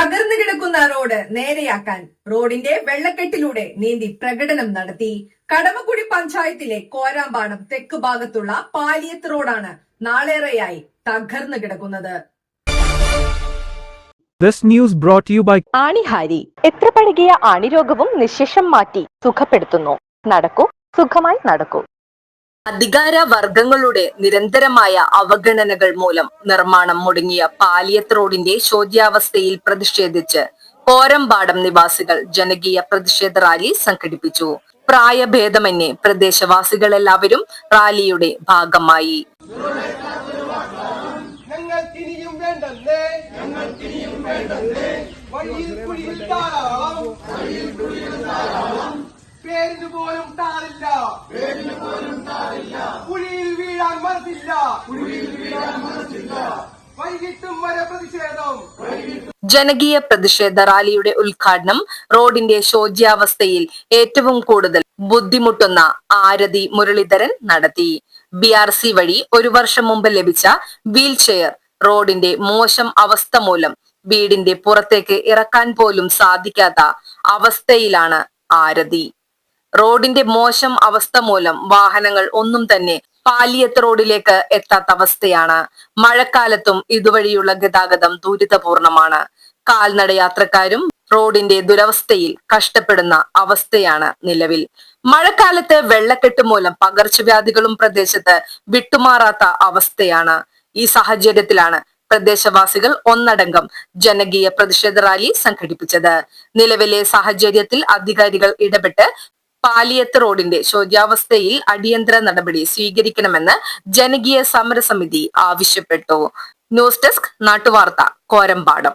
തകർന്നു കിടക്കുന്ന റോഡ് നേരെയാക്കാൻ റോഡിന്റെ വെള്ളക്കെട്ടിലൂടെ നീന്തി പ്രകടനം നടത്തി. കടമക്കുടി പഞ്ചായത്തിലെ കോരാമ്പാടം തെക്ക് ഭാഗത്തുള്ള പാലിയത്ത് റോഡാണ് നാളേറെയായി തകർന്നു കിടക്കുന്നത്. This news brought to you by ആണിഹാരി. എത്ര പഴകിയ ആണിരോഗവും നിശേഷം മാറ്റി സുഖപ്പെടുത്തുന്നു. നടക്കൂ സുഖമായി നടക്കൂ. അധികാര വർഗങ്ങളുടെ നിരന്തരമായ അവഗണനകൾ മൂലം നിർമ്മാണം മുടങ്ങിയ പാലിയത്ത് റോഡിന്റെ ശോച്യാവസ്ഥയിൽ പ്രതിഷേധിച്ച് കോരമ്പാടം നിവാസികൾ ജനകീയ പ്രതിഷേധ റാലി സംഘടിപ്പിച്ചു. പ്രായഭേദമന്യേ പ്രദേശവാസികളെല്ലാവരും റാലിയുടെ ഭാഗമായി. പേരിന് പോലും താറില്ല ജനകീയ പ്രതിഷേധ റാലിയുടെ ഉദ്ഘാടനം റോഡിന്റെ ശോച്യാവസ്ഥയിൽ ഏറ്റവും കൂടുതൽ ബുദ്ധിമുട്ടുന്ന ആരതി മുരളീധരൻ നടത്തി. ബി ആർ സി വഴി ഒരു വർഷം മുമ്പ് ലഭിച്ച വീൽചെയർ റോഡിന്റെ മോശം അവസ്ഥ മൂലം വീടിന്റെ പുറത്തേക്ക് ഇറക്കാൻ പോലും സാധിക്കാത്ത അവസ്ഥയിലാണ് ആരതി. റോഡിന്റെ മോശം അവസ്ഥ മൂലം വാഹനങ്ങൾ ഒന്നും തന്നെ പാലിയത്ത് റോഡിലേക്ക് എത്താത്ത അവസ്ഥയാണ്. മഴക്കാലത്തും ഇതുവഴിയുള്ള ഗതാഗതം ദുരിതപൂർണമാണ്. കാൽനട യാത്രക്കാരും റോഡിന്റെ ദുരവസ്ഥയിൽ കഷ്ടപ്പെടുന്ന അവസ്ഥയാണ് നിലവിൽ. മഴക്കാലത്ത് വെള്ളക്കെട്ട് മൂലം പകർച്ചവ്യാധികളും പ്രദേശത്ത് വിട്ടുമാറാത്ത അവസ്ഥയാണ് ഈ സാഹചര്യത്തിലാണ് പ്രദേശവാസികൾ ഒന്നടങ്കം ജനകീയ പ്രതിഷേധ റാലി സംഘടിപ്പിച്ചത്. നിലവിലെ സാഹചര്യത്തിൽ അധികാരികൾ ഇടപെട്ട് പാലിയത്ത് റോഡിന്റെ ശോചാവസ്ഥയിൽ അടിയന്തര നടപടി സ്വീകരിക്കണമെന്ന് ജനകീയ സമരസമിതി ആവശ്യപ്പെട്ടു. News desk Nattuvartha Korambadam.